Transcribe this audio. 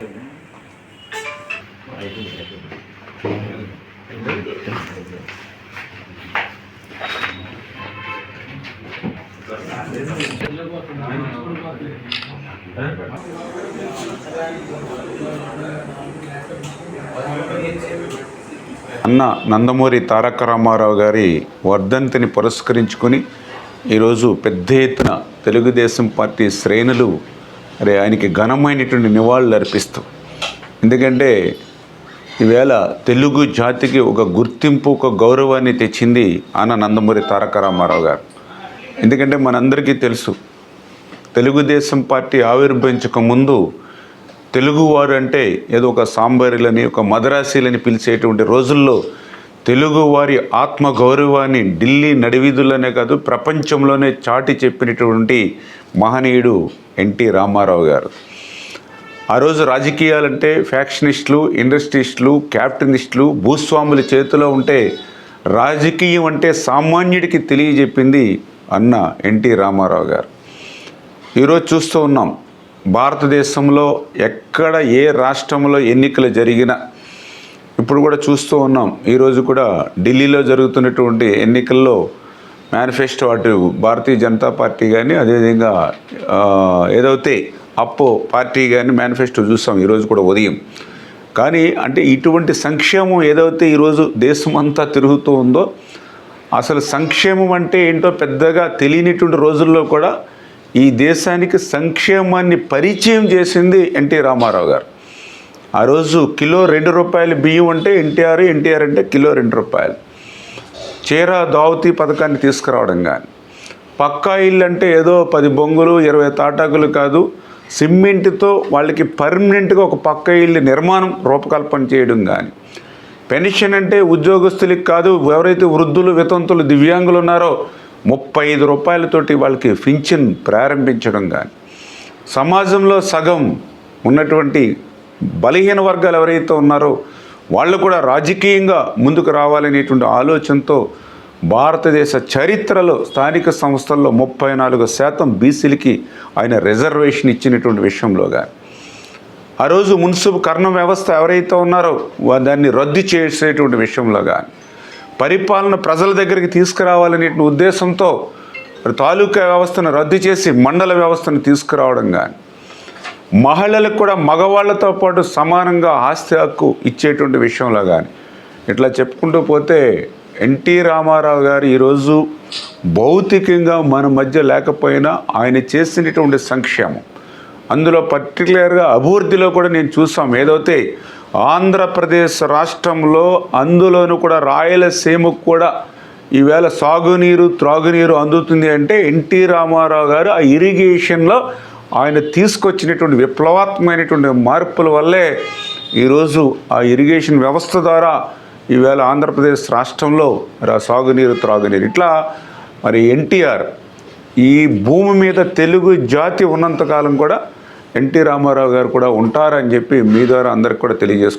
అన్న నందమూరి తారక రామారావు గారి వర్ధంతిని పురస్కరించుకొని ఈరోజు పెద్ద ఎత్తున తెలుగుదేశం పార్టీ శ్రేణులు మరి ఆయనకి ఘనమైనటువంటి నివాళులు అర్పిస్తూ. ఎందుకంటే ఈవేళ తెలుగు జాతికి ఒక గుర్తింపు ఒక గౌరవాన్ని తెచ్చింది అన్న నందమూరి తారక రామారావు గారు. ఎందుకంటే మనందరికీ తెలుసు తెలుగుదేశం పార్టీ ఆవిర్భవించక ముందు తెలుగువారు అంటే ఏదో ఒక సాంబారులని ఒక మదరాసీలని పిలిచేటువంటి రోజుల్లో తెలుగువారి ఆత్మ గౌరవాన్ని ఢిల్లీ నడివీధుల్లోనే కాదు ప్రపంచంలోనే చాటి చెప్పినటువంటి మహనీయుడు ఎన్టీ రామారావు గారు. ఆ రోజు రాజకీయాలంటే ఫ్యాక్షనిస్టులు ఇండస్ట్రీస్టులు క్యాపిటలిస్టులు భూస్వాముల చేతిలో ఉంటే రాజకీయం అంటే సామాన్యుడికి తెలియజెప్పింది అన్న ఎన్టీ రామారావు గారు. ఈరోజు చూస్తూ ఉన్నాం భారతదేశంలో ఎక్కడ ఏ రాష్ట్రంలో ఎన్నికలు జరిగినా. ఇప్పుడు కూడా చూస్తూ ఉన్నాం ఈరోజు కూడా ఢిల్లీలో జరుగుతున్నటువంటి ఎన్నికల్లో మేనిఫెస్టో అటు భారతీయ జనతా పార్టీ కానీ అదేవిధంగా ఏదైతే అప్పో పార్టీ కానీ మేనిఫెస్టో చూస్తాం ఈరోజు కూడా ఉదయం. కానీ అంటే ఇటువంటి సంక్షేమం ఏదైతే ఈరోజు దేశం అంతా తిరుగుతూ ఉందో అసలు సంక్షేమం అంటే ఏంటో పెద్దగా తెలియనిటువంటి రోజుల్లో కూడా ఈ దేశానికి సంక్షేమాన్ని పరిచయం చేసింది ఎన్టీ రామారావు గారు. ఆ రోజు కిలో రెండు రూపాయలు బియ్యం అంటే ఎన్టీఆర్ ఎన్టీఆర్ అంటే కిలో రెండు రూపాయలు. చీర దావతి పథకాన్ని తీసుకురావడం కానీ పక్కా ఇల్లు అంటే ఏదో పది బొంగులు ఇరవై తాటాకులు కాదు సిమెంట్తో వాళ్ళకి పర్మనెంట్గా ఒక పక్క ఇల్లు నిర్మాణం రూపకల్పన చేయడం కానీ పెన్షన్ అంటే ఉద్యోగస్తులకి కాదు ఎవరైతే వృద్ధులు వితంతులు దివ్యాంగులు ఉన్నారో ముప్పై ఐదు రూపాయలతోటి వాళ్ళకి పింఛన్ ప్రారంభించడం కానీ సమాజంలో సగం ఉన్నటువంటి బలహీన వర్గాలు ఎవరైతే ఉన్నారో వాళ్ళు కూడా రాజకీయంగా ముందుకు రావాలనేటువంటి ఆలోచనతో భారతదేశ చరిత్రలో స్థానిక సంస్థల్లో ముప్పై నాలుగు శాతం బీసీలకి ఆయన రిజర్వేషన్ ఇచ్చినటువంటి విషయంలోగా. ఆ రోజు మున్సిపల్ కర్ణ వ్యవస్థ ఎవరైతే ఉన్నారో దాన్ని రద్దు చేసేటువంటి విషయంలోగా. పరిపాలన ప్రజల దగ్గరికి తీసుకురావాలనే ఉద్దేశంతో తాలూకా వ్యవస్థను రద్దు చేసి మండల వ్యవస్థను తీసుకురావడం కానీ మహిళలకు కూడా మగవాళ్ళతో పాటు సమానంగా ఆస్తి హక్కు ఇచ్చేటువంటి విషయంలో కానీ ఇట్లా చెప్పుకుంటూ పోతే ఎన్టీ రామారావు గారు ఈరోజు భౌతికంగా మన మధ్య లేకపోయినా ఆయన చేసినటువంటి సంక్షేమం. అందులో పర్టికులర్గా అభివృద్ధిలో కూడా నేను చూసాం. ఏదైతే ఆంధ్రప్రదేశ్ రాష్ట్రంలో అందులోనూ కూడా రాయలసీమకు కూడా ఈవేళ సాగునీరు త్రాగునీరు అందుతుంది అంటే ఎన్టీ రామారావు గారు ఆ ఇరిగేషన్లో ఆయన తీసుకొచ్చినటువంటి విప్లవాత్మకమైనటువంటి మార్పుల వల్లే ఈరోజు ఆ ఇరిగేషన్ వ్యవస్థ ద్వారా ఈవేళ ఆంధ్రప్రదేశ్ రాష్ట్రంలో మరి ఆ సాగునీరు త్రాగునీరు. ఇట్లా మరి ఎన్టీఆర్ ఈ భూమి మీద తెలుగు జాతి ఉన్నంతకాలం కూడా ఎన్టీ రామారావు గారు కూడా ఉంటారని చెప్పి మీ ద్వారా అందరికి కూడా తెలియజేసుకు